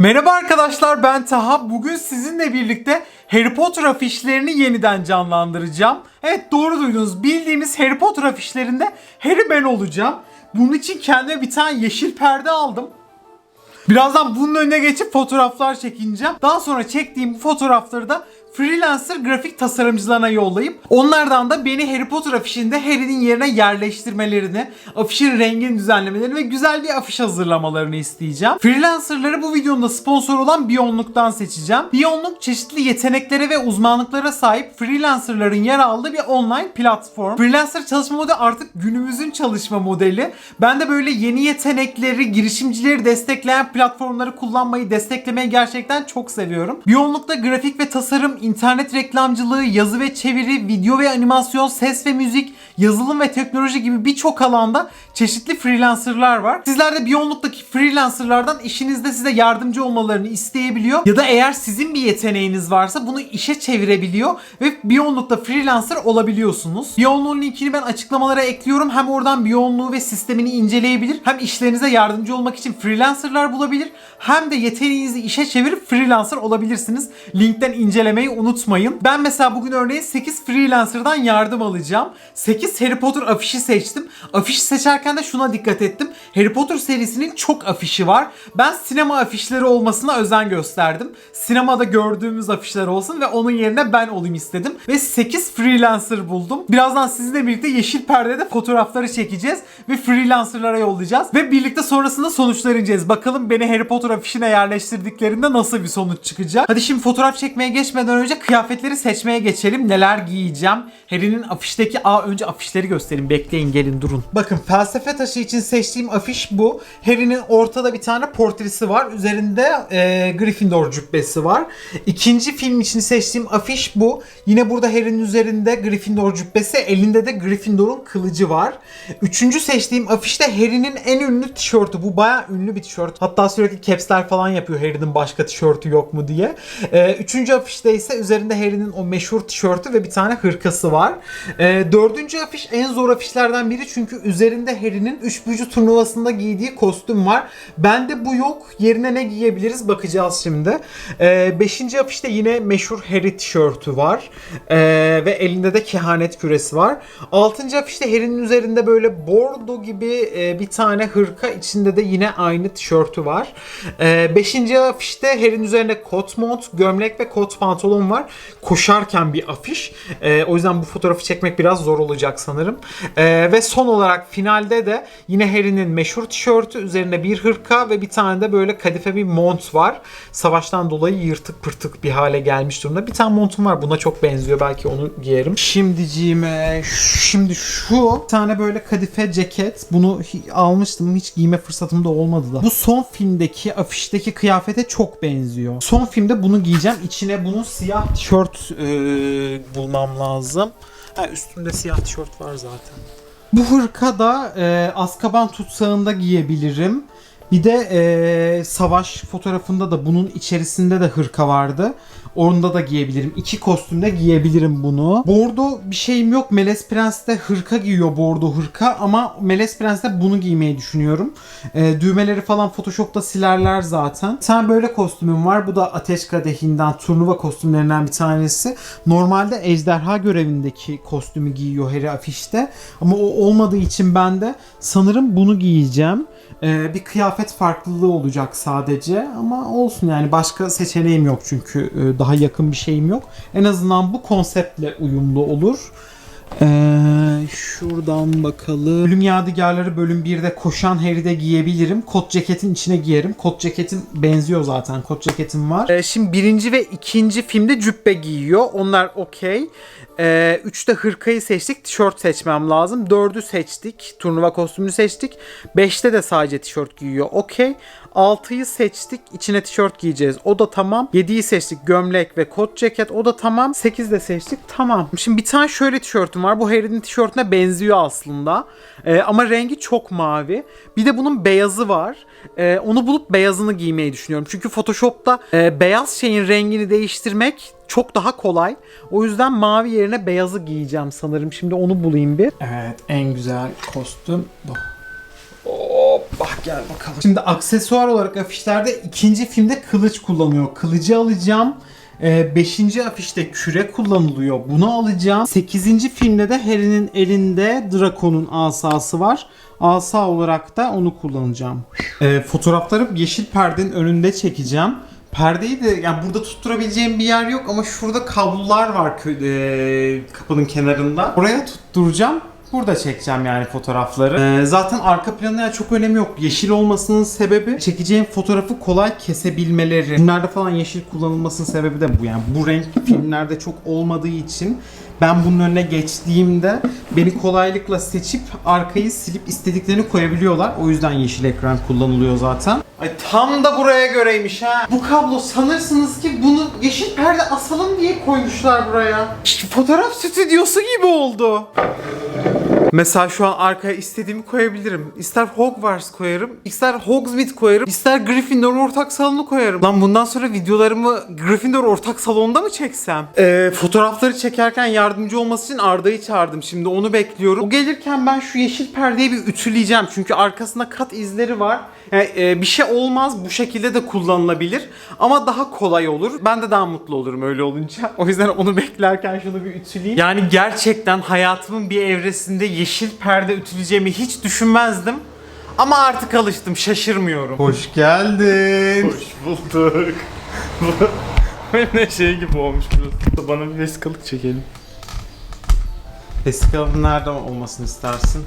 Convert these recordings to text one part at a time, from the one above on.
Merhaba arkadaşlar ben Taha. Bugün sizinle birlikte Harry Potter afişlerini yeniden canlandıracağım. Evet doğru duydunuz. Bildiğimiz Harry Potter afişlerinde Harry ben olacağım. Bunun için kendime bir tane yeşil perde aldım. Birazdan bunun önüne geçip fotoğraflar çekineceğim. Daha sonra çektiğim bu fotoğrafları da freelancer grafik tasarımcılarına yollayıp onlardan da beni Harry Potter afişinde Harry'nin yerine yerleştirmelerini, afişin rengini düzenlemelerini ve güzel bir afiş hazırlamalarını isteyeceğim. Freelancerları bu videonun da sponsor olan Biyonluk'tan seçeceğim. Biyonluk çeşitli yeteneklere ve uzmanlıklara sahip freelancerların yer aldığı bir online platform. Freelancer çalışma modeli artık günümüzün çalışma modeli. Ben de böyle yeni yetenekleri, girişimcileri destekleyen platformları kullanmayı, desteklemeyi gerçekten çok seviyorum. Biyonluk'ta grafik ve tasarım, internet reklamcılığı, yazı ve çeviri, video ve animasyon, ses ve müzik, yazılım ve teknoloji gibi birçok alanda çeşitli freelancerlar var. Sizler de Biyonluk'taki freelancerlardan işinizde size yardımcı olmalarını isteyebiliyor. Ya da eğer sizin bir yeteneğiniz varsa bunu işe çevirebiliyor ve Biyonluk'ta freelancer olabiliyorsunuz. Biyonluk'un linkini ben açıklamalara ekliyorum. Hem oradan Biyonluk'u ve sistemini inceleyebilir. Hem işlerinize yardımcı olmak için freelancerlar bulabilir. Hem de yeteneğinizi işe çevirip freelancer olabilirsiniz. Linkten incelemeyi unutmayın. Ben mesela bugün örneğin 8 freelancer'dan yardım alacağım. 8 Harry Potter afişi seçtim. Afiş seçerken de şuna dikkat ettim. Harry Potter serisinin çok afişi var. Ben sinema afişleri olmasına özen gösterdim. Sinemada gördüğümüz afişler olsun ve onun yerine ben olayım istedim. Ve 8 freelancer buldum. Birazdan sizinle birlikte yeşil perdede fotoğrafları çekeceğiz ve freelancerlara yollayacağız. Ve birlikte sonrasında sonuçları ineceğiz. Bakalım beni Harry Potter afişine yerleştirdiklerinde nasıl bir sonuç çıkacak. Hadi şimdi fotoğraf çekmeye geçmeden önce kıyafetleri seçmeye geçelim. Neler giyeceğim? Harry'nin afişteki A önce afişleri göstereyim. Bekleyin gelin durun. Bakın felsefe taşı için seçtiğim afiş bu. Harry'nin ortada bir tane portresi var. Üzerinde e, Gryffindor cübbesi var. İkinci film için seçtiğim afiş bu. Yine burada Harry'nin üzerinde Gryffindor cübbesi, elinde de Gryffindor'un kılıcı var. Üçüncü seçtiğim afişte Harry'nin en ünlü tişörtü. Bu bayağı ünlü bir tişört. Hatta sürekli capsler falan yapıyor Harry'nin başka tişörtü yok mu diye. Ee, üçüncü afişte ise üzerinde Harry'nin o meşhur tişörtü ve bir tane hırkası var. Ee, dördüncü afiş en zor afişlerden biri çünkü üzerinde Harry'nin üç büyücü turnuvasında giydiği kostüm var. Bende bu yok. Yerine ne giyebiliriz bakacağız şimdi. Ee, beşinci afişte yine meşhur Harry tişörtü var. Ee, ve elinde de kehanet küresi var. Altıncı afişte Harry'nin üzerinde böyle bordo gibi e, bir tane hırka içinde de yine aynı tişörtü var. Ee, beşinci afişte Harry'nin üzerinde kot mont, gömlek ve kot pantolon var. Koşarken bir afiş. Ee, o yüzden bu fotoğrafı çekmek biraz zor olacak sanırım. Ee, ve son olarak finalde de yine Harry'nin meşhur tişörtü, üzerinde bir hırka ve bir tane de böyle kadife bir mont var. Savaştan dolayı yırtık pırtık bir hale gelmiş durumda. Bir tane montum var. Buna çok benziyor. Belki onu giyerim. Şimdiciğime şimdi şu bir tane böyle kadife ceket. Bunu almıştım. Hiç giyme fırsatım da olmadı da. Bu son filmdeki afişteki kıyafete çok benziyor. Son filmde bunu giyeceğim. İçine bunun siyah tişört e, bulmam lazım. Ha, üstümde siyah tişört var zaten. Bu hırka da e, Azkaban tutsağında giyebilirim. Bir de e, savaş fotoğrafında da bunun içerisinde de hırka vardı. Onda da giyebilirim. İki kostümde giyebilirim bunu. Bordo bir şeyim yok. Meles Prens'te hırka giyiyor bordo hırka ama Meles Prens'te bunu giymeyi düşünüyorum. E, düğmeleri falan Photoshop'ta silerler zaten. Sen böyle kostümüm var. Bu da Ateş Kadehi'nden turnuva kostümlerinden bir tanesi. Normalde ejderha görevindeki kostümü giyiyor Harry afişte. Ama o olmadığı için ben de sanırım bunu giyeceğim. Ee, bir kıyafet farklılığı olacak sadece ama olsun yani başka seçeneğim yok çünkü e, daha yakın bir şeyim yok. En azından bu konseptle uyumlu olur. Ee, şuradan bakalım. Ölüm Yadigarları bölüm 1'de koşan Harry'de giyebilirim. Kot ceketin içine giyerim. Kot ceketim benziyor zaten. Kot ceketim var. Ee, şimdi birinci ve ikinci filmde cübbe giyiyor. Onlar okey. Ee, üçte hırkayı seçtik. Tişört seçmem lazım. Dördü seçtik. Turnuva kostümünü seçtik. Beşte de sadece tişört giyiyor. Okey. 6'yı seçtik. İçine tişört giyeceğiz. O da tamam. 7'yi seçtik. Gömlek ve kot ceket. O da tamam. 8 de seçtik. Tamam. Şimdi bir tane şöyle tişörtüm var. Bu Harry'nin tişörtüne benziyor aslında. Ee, ama rengi çok mavi. Bir de bunun beyazı var. Ee, onu bulup beyazını giymeyi düşünüyorum. Çünkü Photoshop'ta e, beyaz şeyin rengini değiştirmek çok daha kolay. O yüzden mavi yerine beyazı giyeceğim sanırım. Şimdi onu bulayım bir. Evet en güzel kostüm bu. Hoppa Gel bakalım. Şimdi aksesuar olarak afişlerde ikinci filmde kılıç kullanıyor. Kılıcı alacağım. 5. afişte küre kullanılıyor. Bunu alacağım. 8. filmde de Harry'nin elinde Draco'nun asası var. Asa olarak da onu kullanacağım. Ee, fotoğrafları yeşil perdenin önünde çekeceğim. Perdeyi de yani burada tutturabileceğim bir yer yok ama şurada kablolar var e, kapının kenarında. Oraya tutturacağım. Burada çekeceğim yani fotoğrafları. Ee, zaten arka planına çok önemi yok. Yeşil olmasının sebebi çekeceğim fotoğrafı kolay kesebilmeleri. Filmlerde falan yeşil kullanılmasının sebebi de bu. Yani bu renk filmlerde çok olmadığı için ben bunun önüne geçtiğimde beni kolaylıkla seçip arkayı silip istediklerini koyabiliyorlar. O yüzden yeşil ekran kullanılıyor zaten. Ay tam da buraya göreymiş ha. Bu kablo sanırsınız ki bunu yeşil perde asalım diye koymuşlar buraya. Fotoğraf stüdyosu gibi oldu. Mesela şu an arkaya istediğimi koyabilirim. İster Hogwarts koyarım, ister Hogsmeade koyarım, ister Gryffindor ortak salonu koyarım. Lan bundan sonra videolarımı Gryffindor ortak salonunda mı çeksem? Ee, fotoğrafları çekerken yardımcı olması için Arda'yı çağırdım. Şimdi onu bekliyorum. O gelirken ben şu yeşil perdeyi bir ütüleyeceğim. Çünkü arkasında kat izleri var. Yani, e, bir şey olmaz. Bu şekilde de kullanılabilir. Ama daha kolay olur. Ben de daha mutlu olurum öyle olunca. O yüzden onu beklerken şunu bir ütüleyeyim. Yani gerçekten hayatımın bir evresinde yeşil perde ütüleyeceğimi hiç düşünmezdim. Ama artık alıştım. Şaşırmıyorum. Hoş geldin. Hoş bulduk. Böyle şey gibi olmuş burası. Bana bir vesikalık çekelim. Festivalın nerede olmasını istersin?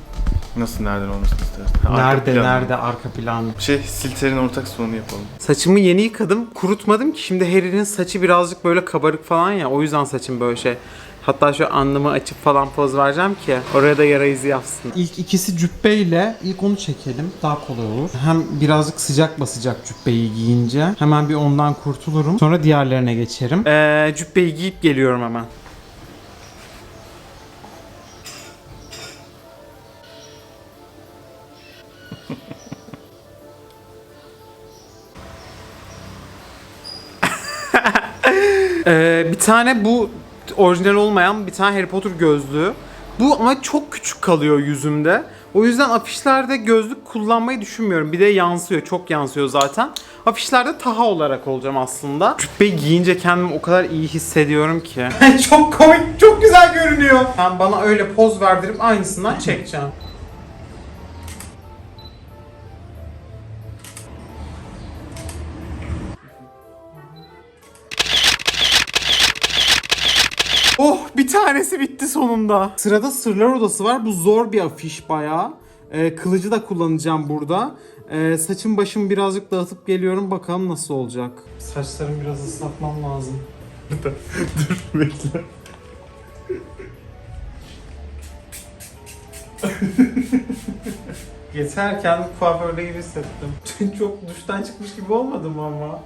Nasıl nereden olmasını istersin? Arka nerede, plan. nerede arka plan? Şey Silter'in ortak salonu yapalım. Saçımı yeni yıkadım. Kurutmadım ki. Şimdi Harry'nin saçı birazcık böyle kabarık falan ya. O yüzden saçım böyle şey. Hatta şu alnımı açıp falan poz vereceğim ki oraya da yara izi yapsın. İlk ikisi cübbeyle ilk onu çekelim. Daha kolay olur. Hem birazcık sıcak basacak cübbeyi giyince. Hemen bir ondan kurtulurum. Sonra diğerlerine geçerim. Ee, cübbeyi giyip geliyorum hemen. Ee, bir tane bu orijinal olmayan bir tane Harry Potter gözlüğü. Bu ama çok küçük kalıyor yüzümde. O yüzden afişlerde gözlük kullanmayı düşünmüyorum. Bir de yansıyor, çok yansıyor zaten. Afişlerde Taha olarak olacağım aslında. Cübbeyi giyince kendimi o kadar iyi hissediyorum ki. çok komik, çok güzel görünüyor. Ben bana öyle poz verdirip aynısından çekeceğim. Oh bir tanesi bitti sonunda. Sırada Sırlar Odası var. Bu zor bir afiş bayağı. Ee, kılıcı da kullanacağım burada. Ee, saçım başımı birazcık dağıtıp geliyorum. Bakalım nasıl olacak. Saçlarımı biraz ıslatmam lazım. Dur bekle. Geçerken kuaförde gibi hissettim. Çok duştan çıkmış gibi olmadım ama.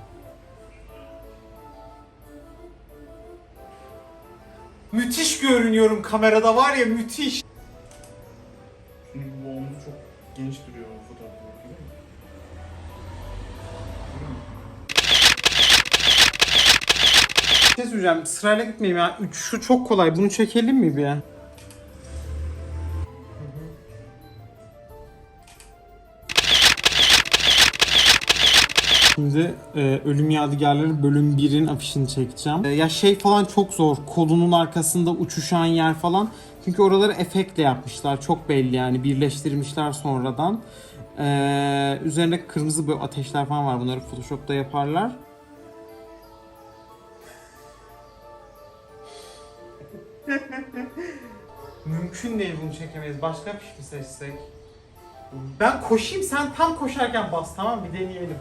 Müthiş görünüyorum kamerada var ya müthiş. Şimdi bu omzu çok geniş duruyor o fotoğrafta. musun? Bir şey söyleyeceğim sırayla gitmeyeyim ya. Üç, şu çok kolay bunu çekelim mi bir? Şimdi e, Ölüm Yadigarları bölüm 1'in afişini çekeceğim. E, ya şey falan çok zor. Kolunun arkasında uçuşan yer falan. Çünkü oraları efektle yapmışlar. Çok belli yani. Birleştirmişler sonradan. E, üzerinde kırmızı böyle ateşler falan var. Bunları Photoshop'ta yaparlar. Mümkün değil bunu çekemeyiz. Başka bir şey mi seçsek? Ben koşayım sen tam koşarken bas tamam bir deneyelim.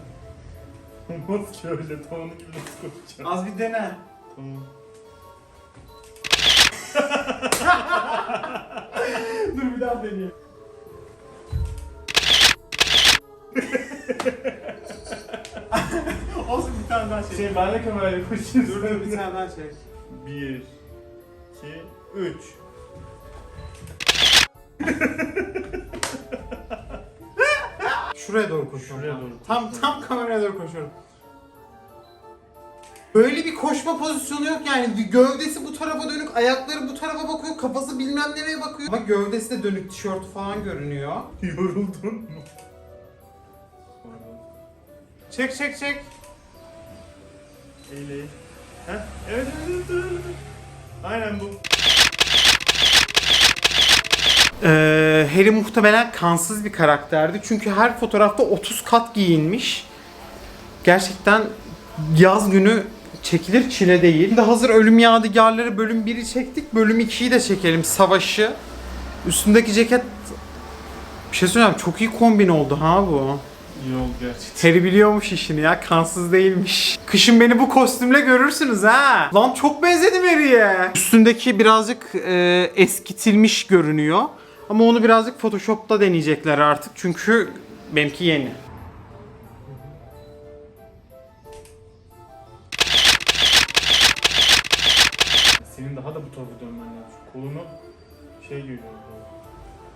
Olmaz ki öyle. Onun gibi nasıl koşacağım? Az bir dene. Tamam. Dur bir daha deneyeyim. Olsun bir tane daha çek. Şey ben de kamerayla koşayım. Dur dur bir tane daha çek. Bir, iki, üç. Şuraya doğru koşuyorum. Şuraya doğru Tam tam kameraya doğru koşuyorum. Böyle bir koşma pozisyonu yok yani. Bir Gövdesi bu tarafa dönük, ayakları bu tarafa bakıyor, kafası bilmem nereye bakıyor. Ama gövdesi de dönük, tişörtü falan görünüyor. Yoruldun mu? Çek çek çek. Eyle. Heh, evet evet evet. evet. Aynen bu. Ee, Harry muhtemelen kansız bir karakterdi. Çünkü her fotoğrafta 30 kat giyinmiş. Gerçekten yaz günü çekilir çile değil. Şimdi hazır Ölüm Yadigarları bölüm 1'i çektik. Bölüm 2'yi de çekelim. Savaşı. Üstündeki ceket... Bir şey söyleyeyim çok iyi kombin oldu ha bu. İyi oldu gerçekten. Harry biliyormuş işini ya. Kansız değilmiş. Kışın beni bu kostümle görürsünüz ha. Lan çok benzedim Harry'e. Üstündeki birazcık e, eskitilmiş görünüyor. Ama onu birazcık Photoshop'ta deneyecekler artık. Çünkü benimki yeni. Senin daha da bu tarafa dönmen lazım. Kolunu şey görüyorum.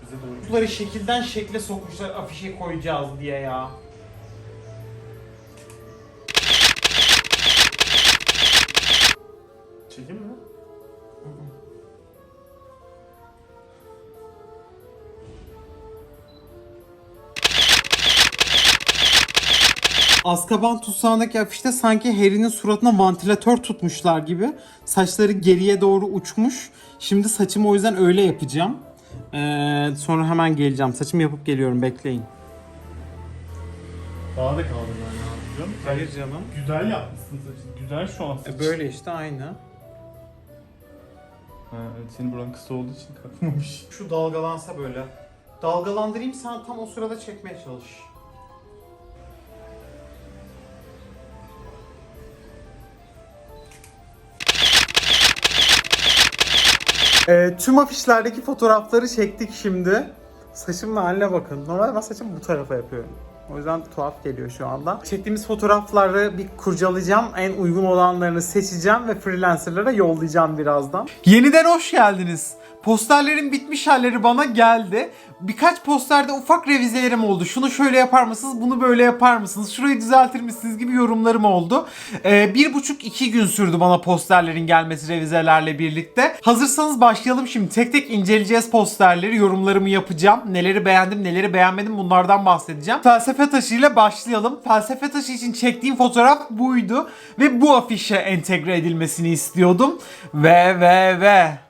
Bize doğru. Bunları şekilden şekle sokmuşlar afişe koyacağız diye ya. Çekeyim mi? Azkaban tutsağındaki afişte sanki Harry'nin suratına vantilatör tutmuşlar gibi. Saçları geriye doğru uçmuş. Şimdi saçımı o yüzden öyle yapacağım. Ee, sonra hemen geleceğim. Saçımı yapıp geliyorum bekleyin. Daha da kaldı ben ne yapacağım? Hayır canım. Güzel yapmışsın saçını. Güzel şu an saçın. E, Böyle işte aynı. Ha, evet, senin buran kısa olduğu için kalkmamış. Şu dalgalansa böyle. Dalgalandırayım sen tam o sırada çekmeye çalış. Ee, tüm afişlerdeki fotoğrafları çektik şimdi. Saçımın haline bakın. Normalde ben saçımı bu tarafa yapıyorum. O yüzden tuhaf geliyor şu anda. Çektiğimiz fotoğrafları bir kurcalayacağım. En uygun olanlarını seçeceğim ve freelancerlara yollayacağım birazdan. Yeniden hoş geldiniz. Posterlerin bitmiş halleri bana geldi. Birkaç posterde ufak revizelerim oldu. Şunu şöyle yapar mısınız, bunu böyle yapar mısınız, şurayı düzeltir misiniz gibi yorumlarım oldu. Ee, bir buçuk iki gün sürdü bana posterlerin gelmesi revizelerle birlikte. Hazırsanız başlayalım şimdi. Tek tek inceleyeceğiz posterleri, yorumlarımı yapacağım. Neleri beğendim, neleri beğenmedim bunlardan bahsedeceğim. Felsefe taşı ile başlayalım. Felsefe taşı için çektiğim fotoğraf buydu. Ve bu afişe entegre edilmesini istiyordum. Ve ve ve...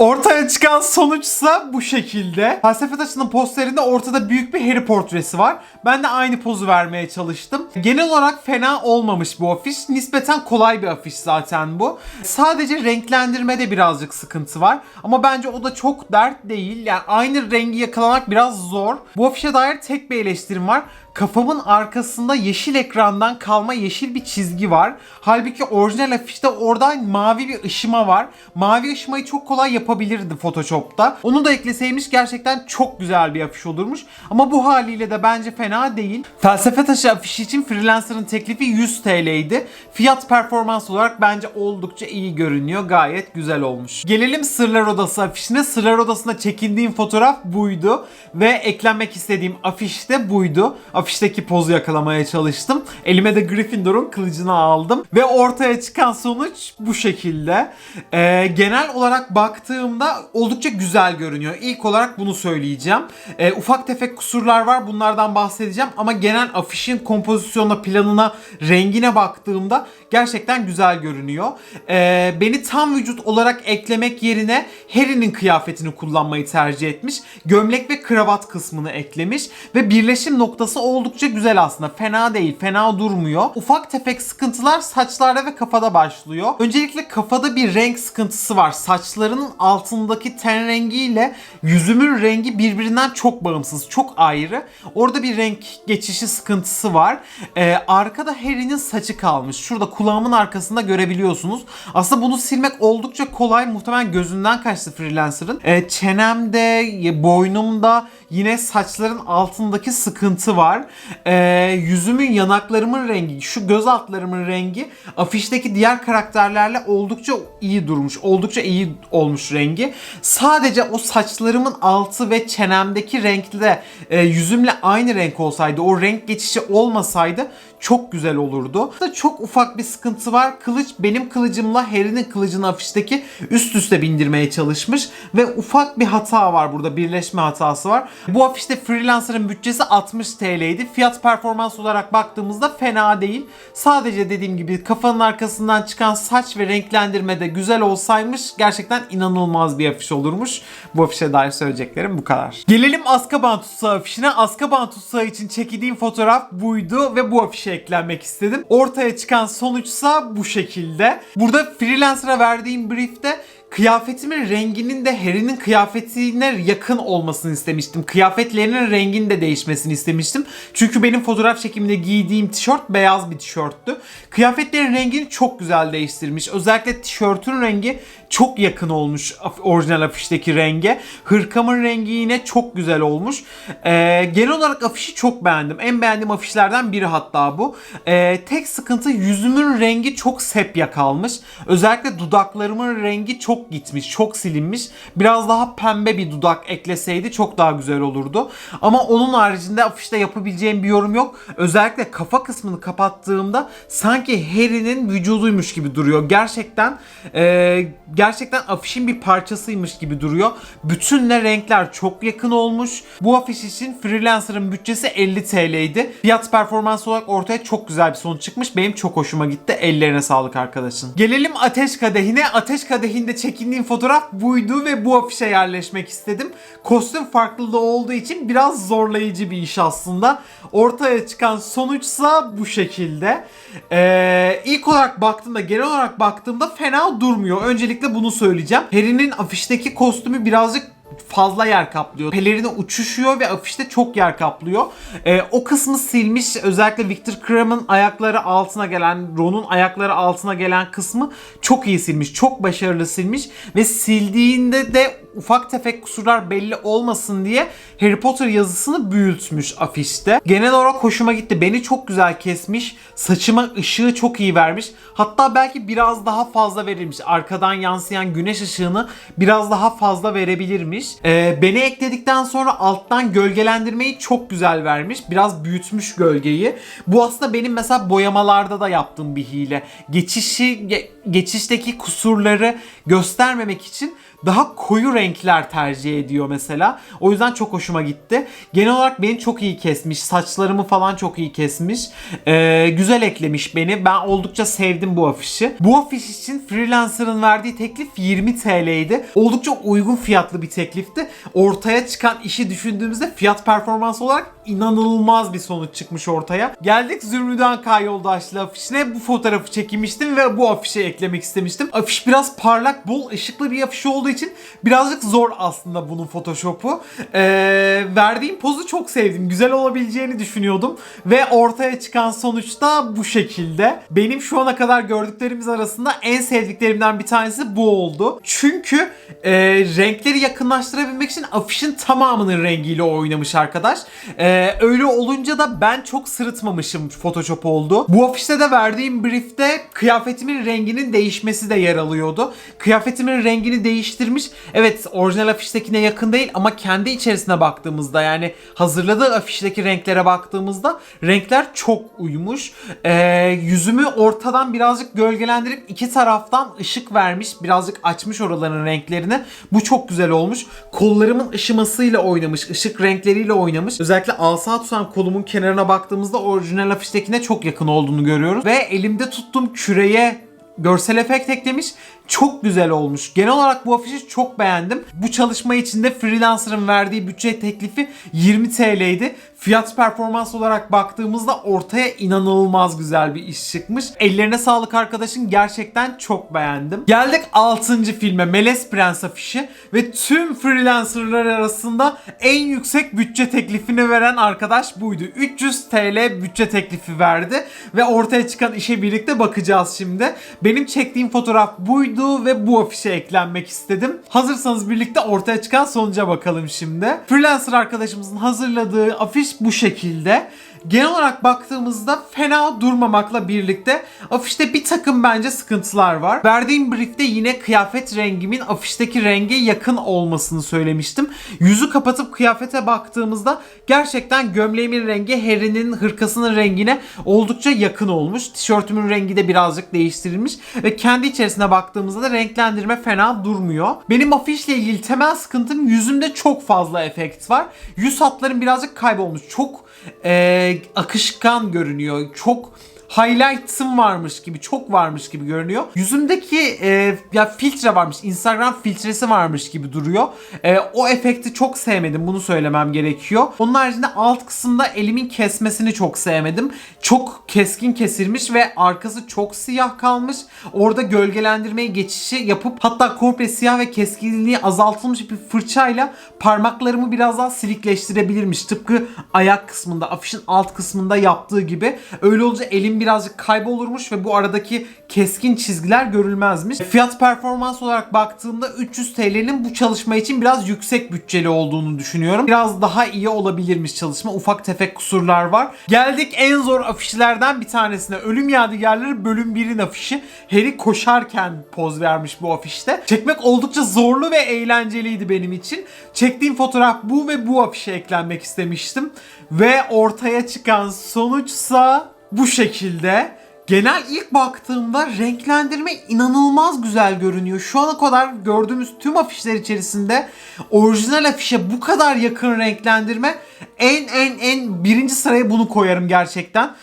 Ortaya çıkan sonuçsa bu şekilde. Felsefe taşının posterinde ortada büyük bir Harry portresi var. Ben de aynı pozu vermeye çalıştım. Genel olarak fena olmamış bu afiş. Nispeten kolay bir afiş zaten bu. Sadece renklendirmede birazcık sıkıntı var. Ama bence o da çok dert değil. Yani aynı rengi yakalamak biraz zor. Bu afişe dair tek bir eleştirim var. Kafamın arkasında yeşil ekrandan kalma yeşil bir çizgi var. Halbuki orijinal afişte orada mavi bir ışıma var. Mavi ışımayı çok kolay yapabilirdi Photoshop'ta. Onu da ekleseymiş gerçekten çok güzel bir afiş olurmuş. Ama bu haliyle de bence fena değil. Felsefe taşı afişi için freelancer'ın teklifi 100 TL'ydi. Fiyat performans olarak bence oldukça iyi görünüyor. Gayet güzel olmuş. Gelelim Sırlar Odası afişine. Sırlar Odası'nda çekindiğim fotoğraf buydu. Ve eklenmek istediğim afiş de buydu. Afişteki pozu yakalamaya çalıştım. Elime de Gryffindor'un kılıcını aldım. Ve ortaya çıkan sonuç bu şekilde. Ee, genel olarak baktığımda oldukça güzel görünüyor. İlk olarak bunu söyleyeceğim. Ee, ufak tefek kusurlar var. Bunlardan bahsedeceğim. Ama genel afişin kompozisyonuna, planına, rengine baktığımda gerçekten güzel görünüyor. Ee, beni tam vücut olarak eklemek yerine Harry'nin kıyafetini kullanmayı tercih etmiş. Gömlek ve kravat kısmını eklemiş. Ve birleşim noktası oldukça güzel aslında. Fena değil, fena durmuyor. Ufak tefek sıkıntılar saçlarda ve kafada başlıyor. Öncelikle kafada bir renk sıkıntısı var. Saçlarının altındaki ten rengiyle yüzümün rengi birbirinden çok bağımsız, çok ayrı. Orada bir renk geçişi sıkıntısı var. Ee, arkada Harry'nin saçı kalmış. Şurada kulağımın arkasında görebiliyorsunuz. Aslında bunu silmek oldukça kolay. Muhtemelen gözünden kaçtı freelancer'ın. Ee, çenemde, boynumda yine saçların altındaki sıkıntı var. Ee, yüzümün yanaklarımın rengi, şu göz altlarımın rengi afişteki diğer karakterlerle oldukça iyi durmuş. Oldukça iyi olmuş rengi. Sadece o saçlarımın altı ve çenemdeki renkle e, yüzümle aynı renk olsaydı, o renk geçişi olmasaydı çok güzel olurdu. Burada çok ufak bir sıkıntı var. Kılıç benim kılıcımla Harry'nin kılıcını afişteki üst üste bindirmeye çalışmış ve ufak bir hata var burada. Birleşme hatası var. Bu afişte Freelancer'ın bütçesi 60 TL'ydi. Fiyat performans olarak baktığımızda fena değil. Sadece dediğim gibi kafanın arkasından çıkan saç ve renklendirme de güzel olsaymış gerçekten inanılmaz bir afiş olurmuş. Bu afişe dair söyleyeceklerim bu kadar. Gelelim Azkaban tutsağı afişine. Azkaban tutsağı için çekildiğim fotoğraf buydu ve bu afişe eklenmek istedim. Ortaya çıkan sonuçsa bu şekilde. Burada freelancer'a verdiğim briefte kıyafetimin renginin de Harry'nin kıyafetine yakın olmasını istemiştim. Kıyafetlerinin renginin de değişmesini istemiştim. Çünkü benim fotoğraf çekiminde giydiğim tişört beyaz bir tişörttü. Kıyafetlerin rengini çok güzel değiştirmiş. Özellikle tişörtün rengi çok yakın olmuş orijinal afişteki renge. Hırkamın rengi yine çok güzel olmuş. Ee, genel olarak afişi çok beğendim. En beğendiğim afişlerden biri hatta bu. Ee, tek sıkıntı yüzümün rengi çok sepya kalmış. Özellikle dudaklarımın rengi çok gitmiş, çok silinmiş. Biraz daha pembe bir dudak ekleseydi çok daha güzel olurdu. Ama onun haricinde afişte yapabileceğim bir yorum yok. Özellikle kafa kısmını kapattığımda sanki Harry'nin vücuduymuş gibi duruyor. Gerçekten e, gerçekten afişin bir parçasıymış gibi duruyor. Bütünle renkler çok yakın olmuş. Bu afiş için Freelancer'ın bütçesi 50 TL'ydi. Fiyat performans olarak ortaya çok güzel bir sonuç çıkmış. Benim çok hoşuma gitti. Ellerine sağlık arkadaşın. Gelelim Ateş Kadehi'ne. Ateş Kadehi'nde çekindiğim fotoğraf buydu ve bu afişe yerleşmek istedim. Kostüm farklılığı olduğu için biraz zorlayıcı bir iş aslında. Ortaya çıkan sonuçsa bu şekilde. Ee, ilk olarak baktığımda, genel olarak baktığımda fena durmuyor. Öncelikle bunu söyleyeceğim. Harry'nin afişteki kostümü birazcık fazla yer kaplıyor. Pelerini uçuşuyor ve afişte çok yer kaplıyor. Ee, o kısmı silmiş. Özellikle Victor Kram'ın ayakları altına gelen, Ron'un ayakları altına gelen kısmı çok iyi silmiş. Çok başarılı silmiş ve sildiğinde de ufak tefek kusurlar belli olmasın diye Harry Potter yazısını büyütmüş afişte. Genel olarak hoşuma gitti. Beni çok güzel kesmiş. Saçıma ışığı çok iyi vermiş. Hatta belki biraz daha fazla verilmiş. Arkadan yansıyan güneş ışığını biraz daha fazla verebilirmiş. Ee, beni ekledikten sonra alttan gölgelendirmeyi çok güzel vermiş. Biraz büyütmüş gölgeyi. Bu aslında benim mesela boyamalarda da yaptığım bir hile. Geçişi ge- geçişteki kusurları göstermemek için daha koyu renkler tercih ediyor mesela. O yüzden çok hoşuma gitti. Genel olarak beni çok iyi kesmiş. Saçlarımı falan çok iyi kesmiş. Ee, güzel eklemiş beni. Ben oldukça sevdim bu afişi. Bu afiş için Freelancer'ın verdiği teklif 20 TL'ydi. Oldukça uygun fiyatlı bir teklifti. Ortaya çıkan işi düşündüğümüzde fiyat performans olarak inanılmaz bir sonuç çıkmış ortaya. Geldik Zümrüden K Yoldaşlı afişine. Bu fotoğrafı çekmiştim ve bu afişe eklemek istemiştim. Afiş biraz parlak, bol ışıklı bir afiş olduğu için birazcık zor aslında bunun Photoshop'u. Ee, verdiğim pozu çok sevdim. Güzel olabileceğini düşünüyordum. Ve ortaya çıkan sonuçta bu şekilde. Benim şu ana kadar gördüklerimiz arasında en sevdiklerimden bir tanesi bu oldu. Çünkü e, renkleri yakınlaştırabilmek için afişin tamamının rengiyle oynamış arkadaş. E, öyle olunca da ben çok sırıtmamışım Photoshop oldu. Bu afişte de verdiğim briefte kıyafetimin renginin değişmesi de yer alıyordu. Kıyafetimin rengini değiştirmiş. Evet orijinal afiştekine yakın değil ama kendi içerisine baktığımızda yani hazırladığı afişteki renklere baktığımızda renkler çok uymuş. E, yüzümü ortadan birazcık gölgelendirip iki taraftan ışık vermiş. Birazcık açmış oraların renklerini. Bu çok güzel olmuş. Kollarımın ışımasıyla oynamış. ışık renkleriyle oynamış. Özellikle alsa tutan kolumun kenarına baktığımızda orijinal afiştekine çok yakın olduğunu görüyoruz. Ve elimde tuttuğum küreye görsel efekt eklemiş. Çok güzel olmuş. Genel olarak bu afişi çok beğendim. Bu çalışma içinde Freelancer'ın verdiği bütçe teklifi 20 TL'ydi. Fiyat performans olarak baktığımızda ortaya inanılmaz güzel bir iş çıkmış. Ellerine sağlık arkadaşın gerçekten çok beğendim. Geldik 6. filme Melez Prens afişi ve tüm freelancerlar arasında en yüksek bütçe teklifini veren arkadaş buydu. 300 TL bütçe teklifi verdi ve ortaya çıkan işe birlikte bakacağız şimdi. Benim çektiğim fotoğraf buydu ve bu afişe eklenmek istedim. Hazırsanız birlikte ortaya çıkan sonuca bakalım şimdi. Freelancer arkadaşımızın hazırladığı afiş bu şekilde. genel olarak baktığımızda fena durmamakla birlikte afişte bir takım bence sıkıntılar var. Verdiğim briefte yine kıyafet rengimin afişteki renge yakın olmasını söylemiştim. Yüzü kapatıp kıyafete baktığımızda gerçekten gömleğimin rengi Harry'nin hırkasının rengine oldukça yakın olmuş. Tişörtümün rengi de birazcık değiştirilmiş ve kendi içerisine baktığımızda da renklendirme fena durmuyor. Benim afişle ilgili temel sıkıntım yüzümde çok fazla efekt var. Yüz hatlarım birazcık kaybolmuş. Çok eee, akışkan görünüyor. Çok highlights'ım varmış gibi, çok varmış gibi görünüyor. Yüzümdeki e, ya filtre varmış, Instagram filtresi varmış gibi duruyor. E, o efekti çok sevmedim, bunu söylemem gerekiyor. Onun haricinde alt kısımda elimin kesmesini çok sevmedim. Çok keskin kesilmiş ve arkası çok siyah kalmış. Orada gölgelendirmeyi geçişi yapıp hatta komple siyah ve keskinliği azaltılmış bir fırçayla parmaklarımı biraz daha silikleştirebilirmiş. Tıpkı ayak kısmında, afişin alt kısmında yaptığı gibi. Öyle olunca elim birazcık kaybolurmuş ve bu aradaki keskin çizgiler görülmezmiş. Fiyat performans olarak baktığımda 300 TL'nin bu çalışma için biraz yüksek bütçeli olduğunu düşünüyorum. Biraz daha iyi olabilirmiş çalışma. Ufak tefek kusurlar var. Geldik en zor afişlerden bir tanesine. Ölüm Yadigarları bölüm 1'in afişi. Harry koşarken poz vermiş bu afişte. Çekmek oldukça zorlu ve eğlenceliydi benim için. Çektiğim fotoğraf bu ve bu afişe eklenmek istemiştim. Ve ortaya çıkan sonuçsa bu şekilde. Genel ilk baktığımda renklendirme inanılmaz güzel görünüyor. Şu ana kadar gördüğümüz tüm afişler içerisinde orijinal afişe bu kadar yakın renklendirme en en en birinci sıraya bunu koyarım gerçekten.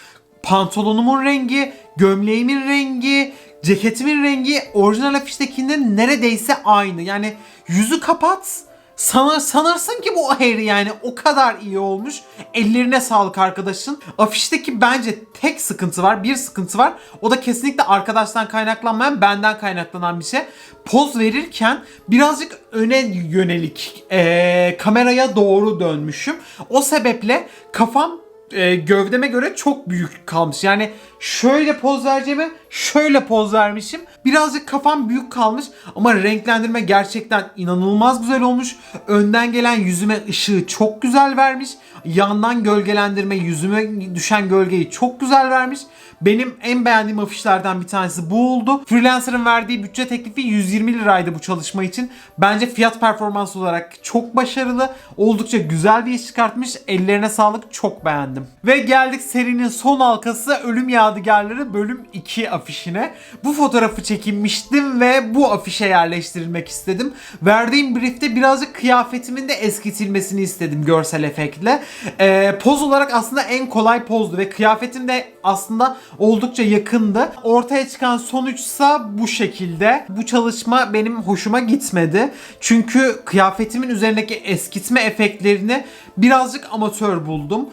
Pantolonumun rengi, gömleğimin rengi, ceketimin rengi orijinal afiştekinden neredeyse aynı. Yani yüzü kapat Sanır, sanırsın ki bu Harry yani o kadar iyi olmuş. Ellerine sağlık arkadaşın. Afişteki bence tek sıkıntı var. Bir sıkıntı var. O da kesinlikle arkadaştan kaynaklanmayan benden kaynaklanan bir şey. Poz verirken birazcık öne yönelik eee, kameraya doğru dönmüşüm. O sebeple kafam e, gövdeme göre çok büyük kalmış. Yani şöyle poz vereceğime şöyle poz vermişim. Birazcık kafam büyük kalmış ama renklendirme gerçekten inanılmaz güzel olmuş. Önden gelen yüzüme ışığı çok güzel vermiş. Yandan gölgelendirme yüzüme düşen gölgeyi çok güzel vermiş. Benim en beğendiğim afişlerden bir tanesi bu oldu. Freelancer'ın verdiği bütçe teklifi 120 liraydı bu çalışma için. Bence fiyat performans olarak çok başarılı. Oldukça güzel bir iş çıkartmış. Ellerine sağlık çok beğendim. Ve geldik serinin son halkası Ölüm Yadigarları bölüm 2 afişine. Bu fotoğrafı çekinmiştim ve bu afişe yerleştirilmek istedim. Verdiğim briefte birazcık kıyafetimin de eskitilmesini istedim görsel efektle. Ee, poz olarak aslında en kolay pozdu ve kıyafetim de aslında oldukça yakındı. Ortaya çıkan sonuçsa bu şekilde. Bu çalışma benim hoşuma gitmedi. Çünkü kıyafetimin üzerindeki eskitme efektlerini birazcık amatör buldum.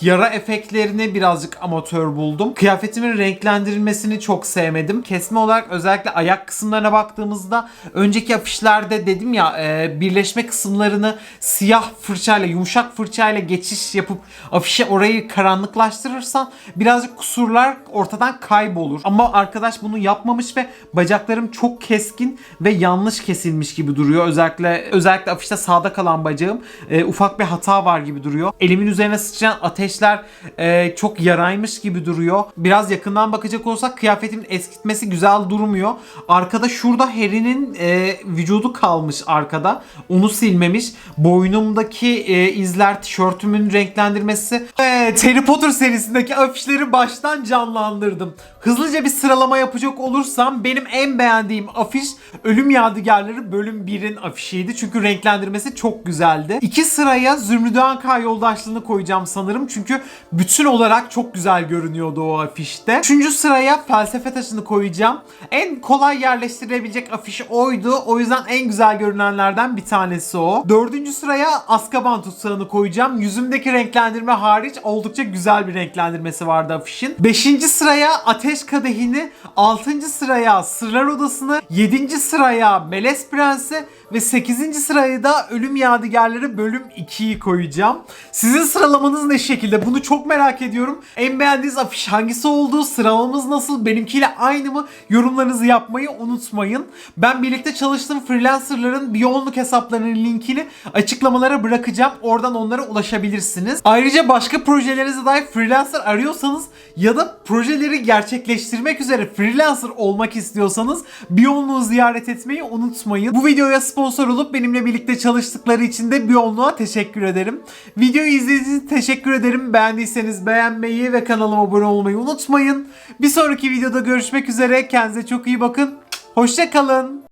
Yara efektlerini birazcık amatör buldum. Kıyafetimin renklendirilmesini çok sevmedim. Kesme olarak özellikle ayak kısımlarına baktığımızda önceki afişlerde dedim ya e, birleşme kısımlarını siyah fırçayla yumuşak fırçayla geçiş yapıp afişe orayı karanlıklaştırırsan birazcık kusurlar ortadan kaybolur. Ama arkadaş bunu yapmamış ve bacaklarım çok keskin ve yanlış kesilmiş gibi duruyor. Özellikle özellikle afişte sağda kalan bacağım e, ufak bir hata var gibi duruyor. Elimin üzerine sıçrayan ateşler e, çok yaraymış gibi duruyor. Biraz yakından bakacak olsak kıyafetimin eskitmesi güzel durmuyor. Arkada şurada Harry'nin e, vücudu kalmış arkada. Onu silmemiş. Boynumdaki e, izler, tişörtümün renklendirmesi. Evet, Harry Potter serisindeki afişleri baştan canlandırdım. Hızlıca bir sıralama yapacak olursam benim en beğendiğim afiş Ölüm Yadigarları bölüm 1'in afişiydi. Çünkü renklendirmesi çok güzeldi. İki sıraya Zümrüdü Anka yoldaşlığını koyacağım sanırım. Çünkü bütün olarak çok güzel görünüyordu o afişte. Üçüncü sıraya felsefe taşını koyacağım. En kolay yerleştirilebilecek afiş oydu. O yüzden en güzel görünenlerden bir tanesi o. Dördüncü sıraya Azkaban tutsağını koyacağım. Yüzümdeki renklendirme hariç oldukça güzel bir renklendirmesi vardı afişin. Beşinci sıraya Ateş Kadehini, altıncı sıraya Sırlar Odası'nı, yedinci sıraya Meles Prensi Ve 8. sıraya da Ölüm Yadigarları bölüm 2'yi koyacağım. Sizin sıralamanız ne şekilde? Bunu çok merak ediyorum. En beğendiğiniz afiş hangisi oldu? Sıralamamız nasıl? Benimkiyle aynı mı? Yorumlarınızı yapmayı unutmayın. Ben birlikte çalıştığım freelancerların Biyonluk hesaplarının linkini açıklamalara bırakacağım. Oradan onlara ulaşabilirsiniz. Ayrıca başka projelerinize dair freelancer arıyorsanız ya da projeleri gerçekleştirmek üzere freelancer olmak istiyorsanız Biyonluğu ziyaret etmeyi unutmayın. Bu videoya sponsor olup benimle birlikte çalıştıkları için de Biyonluğa teşekkür ederim. Videoyu izlediğiniz için teşekkür ederim. Beğendiyseniz beğenmeyi ve kanalıma abone olmayı unutmayın. Bir sonraki videoda görüşmek üzere. Kendinize çok iyi bakın. Hoşçakalın.